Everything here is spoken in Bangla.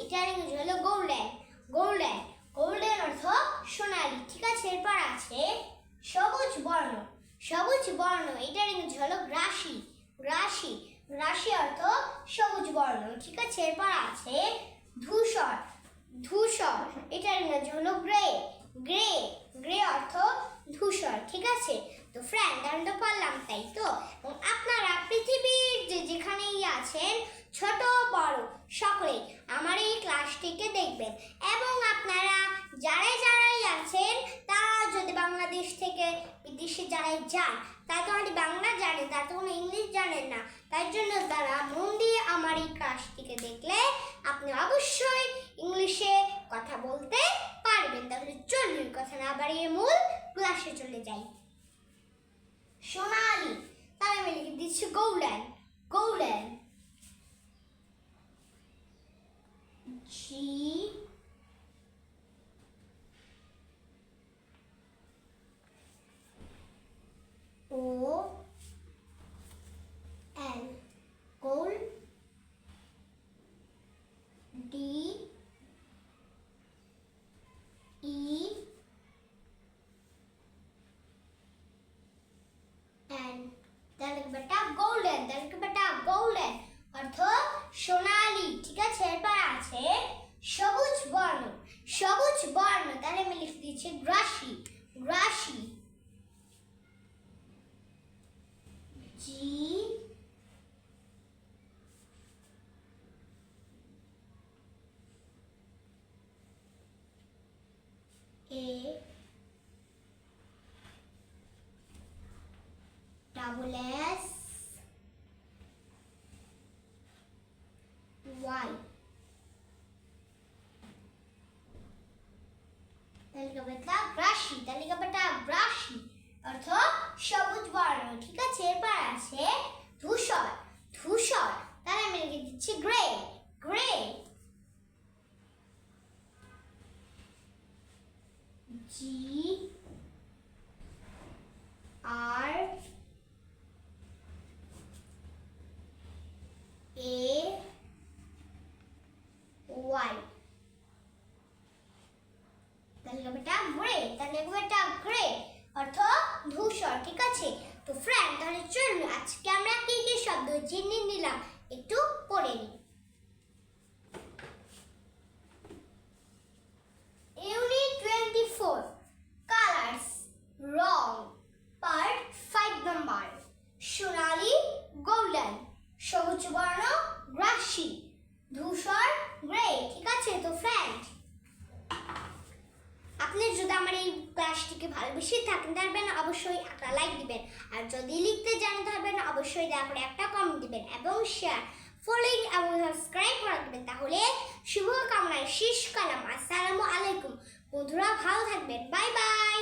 এটার হলো গোল্ডেন গোল্ডেন গোল্ডেন অর্থ সোনালি। ঠিক আছে, এরপর আছে সবুজ বর্ণ। সবুজ বর্ণ এটার ইংরেজি হলো গ্রাসি। গ্রাসি। গ্রাসি অর্থ সবুজ বর্ণ। ঠিক আছে, এরপর আছে ধূসর। ধূসর এটার ইংরেজি হলো গ্রে গ্রে গ্রে অর্থ ধূসর। ঠিক আছে, তো ফ্রেন্ড আমি তো পারলাম তাই তো? আপনারা পৃথিবীর যে যেখানেই আছেন, ছোট, বড় সকলে আমার দেখবেন এবং আপনারা যারাই যারাই আছেন, তারা যদি বাংলাদেশ থেকে বিদেশে যারাই যান, তারা তো আমাদের বাংলা জানেন তারা তো কোনো ইংলিশ জানেন না। তাই জন্য তারা মন দিয়ে আমার এই ক্লাসটিকে দেখলে আপনি অবশ্যই ইংলিশে কথা বলতে পারবেন। তাহলে চলুন, কথা না বাড়িয়ে মূল ক্লাসে চলে যাই। সোনালি তাহলে আমি লিখে দিচ্ছি গোল্ডেন গোল্ডেন জি। গোল্ডেন বেটা গোল্ডেন অর্থ সোনালি, ঠিক আছে? এরপর আছে সবুজ বর্ণ সবুজ বর্ণ, তাহলে আমি লিখে দিচ্ছি grassy grassy G A double S Y তালিকা বেটা গ্রাসি তালিকা বেটা গ্রাসি অর্থ সবুজ বর্ণ ঠিক আছে এরপর আছে ধূসর ধূসর তাহলে আমি লিখে দিচ্ছি গ্রে গ্রে এ ওয়াই তাহলে বেটা গ্রে তাহলে বেটা গ্রে অর্থ ধূসর, ঠিক আছে? তো ফ্রেন্ড তাহলে চলুন, আজকে আমরা কি কি শব্দ জেনে নিলাম একটু পড়ে নিই ইউনিট টোয়েন্টি ফোর কালার্স রং পার্ট ফাইভ নাম্বার সোনালি গোল্ডেন সবুজ বর্ণ গ্রাসি ধূসর গ্রে ঠিক আছে তো ফ্রেন্ড আপনি যদি আমার এই ভালোবেসে থাকেন তাহলে অবশ্যই একটা লাইক দিবেন। আর যদি লিখতে জানতে তাহলে অবশ্যই দয়া করে একটা কমেন্ট দিবেন এবং শেয়ার ফলোইং এবং সাবস্ক্রাইব করে দেবেন। তাহলে শুভ কামনায় শেষ কালাম। আসসালামু আলাইকুম। বন্ধুরা, ভালো থাকবেন। Bye bye